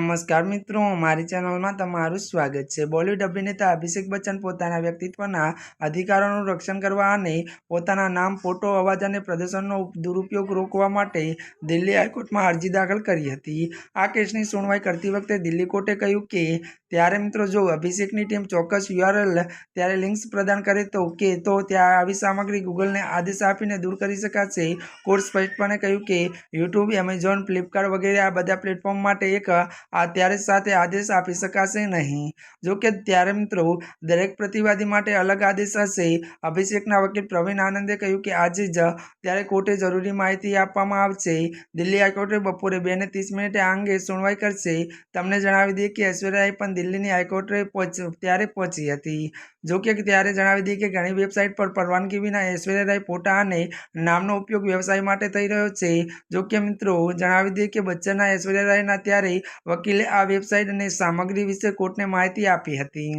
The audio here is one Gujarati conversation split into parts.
નમસ્કાર મિત્રો, મારી ચેનલમાં તમારું સ્વાગત છે. બોલિવૂડ અભિનેતા અભિષેક બચ્ચન પોતાના વ્યક્તિત્વના અધિકારોનું રક્ષણ કરવા અને પોતાના નામ, ફોટો, અવાજ અને પ્રદર્શનનો દુરુપયોગ રોકવા માટે દિલ્હી હાઈકોર્ટમાં અરજી દાખલ કરી હતી. આ કેસની સુનવાઈ કરતી વખતે દિલ્હી કોર્ટે કહ્યું કે ત્યારે મિત્રો જો અભિષેકની ટીમ ચોક્કસ યુઆરએલ ત્યારે લિંક્સ પ્રદાન કરે તો કે તો ત્યાં આવી સામગ્રી ગૂગલને આદેશ આપીને દૂર કરી શકાશે. કોર્ટ સ્પષ્ટપણે કહ્યું કે યુટ્યુબ એમેઝોન ફ્લિપકાર્ટ વગેરે આ બધા પ્લેટફોર્મ માટે એક આ ત્યારે સાથે આદેશ આપી શકાશે નહીં. જો કે ત્યારે મિત્રો દરેક પ્રતિવાદી માટે અલગ આદેશ હશે. અભિષેકના વકીલ પ્રવીણ આનંદે કહ્યું કે આજે જ ત્યારે કોર્ટે જરૂરી માહિતી આપવામાં આવશે. દિલ્હી હાઈકોર્ટે બપોરે બે ને ત્રીસ મિનિટે આ અંગે સુનવાઈ કરશે. તમને જણાવી દઈએ કે ઐશ્વર્યાએ પણ દિલ્હીની હાઈકોર્ટે પહોંચ ત્યારે પહોંચી હતી. જો કે ત્યારે જણાવી દીધી કે ઘણી વેબસાઇટ પર પરવાનગી વિના ઐશ્વર્યા રાય ફોટા અને નામનો ઉપયોગ વ્યવસાય માટે થઈ રહ્યો છે. જો કે મિત્રો, જણાવી દઈએ કે બચ્ચનના ઐશ્વર્યા રાયના ત્યારે વકીલે આ વેબસાઇટ અને સામગ્રી વિશે કોર્ટને માહિતી આપી હતી.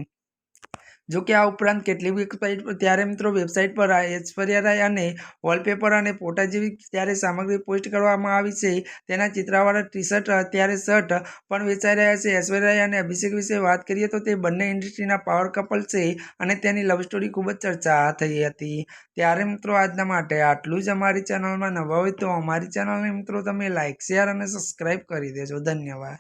જો કે આ ઉપરાંત કેટલીક વેબસાઇટ ત્યારે મિત્રો વેબસાઇટ પર ઐશ્વર્યા રાય અને વોલપેપર અને ફોટા જેવી ત્યારે સામગ્રી પોસ્ટ કરવામાં આવી છે. તેના ચિત્રાવાળા ટી શર્ટ અત્યારે શર્ટ પણ વેચાઈ રહ્યા છે. ઐશ્વર્યા રાય અને અભિષેક વિશે વાત કરીએ તો તે બંને ઇન્ડસ્ટ્રીના પાવર કપલ છે અને તેની લવ સ્ટોરી ખૂબ જ ચર્ચા થઈ હતી. ત્યારે મિત્રો આજના માટે આટલું જ અમારી ચેનલમાં નવા હોય તો અમારી ચેનલને મિત્રો તમે લાઇક શેર અને સબસ્ક્રાઈબ કરી દેજો. ધન્યવાદ.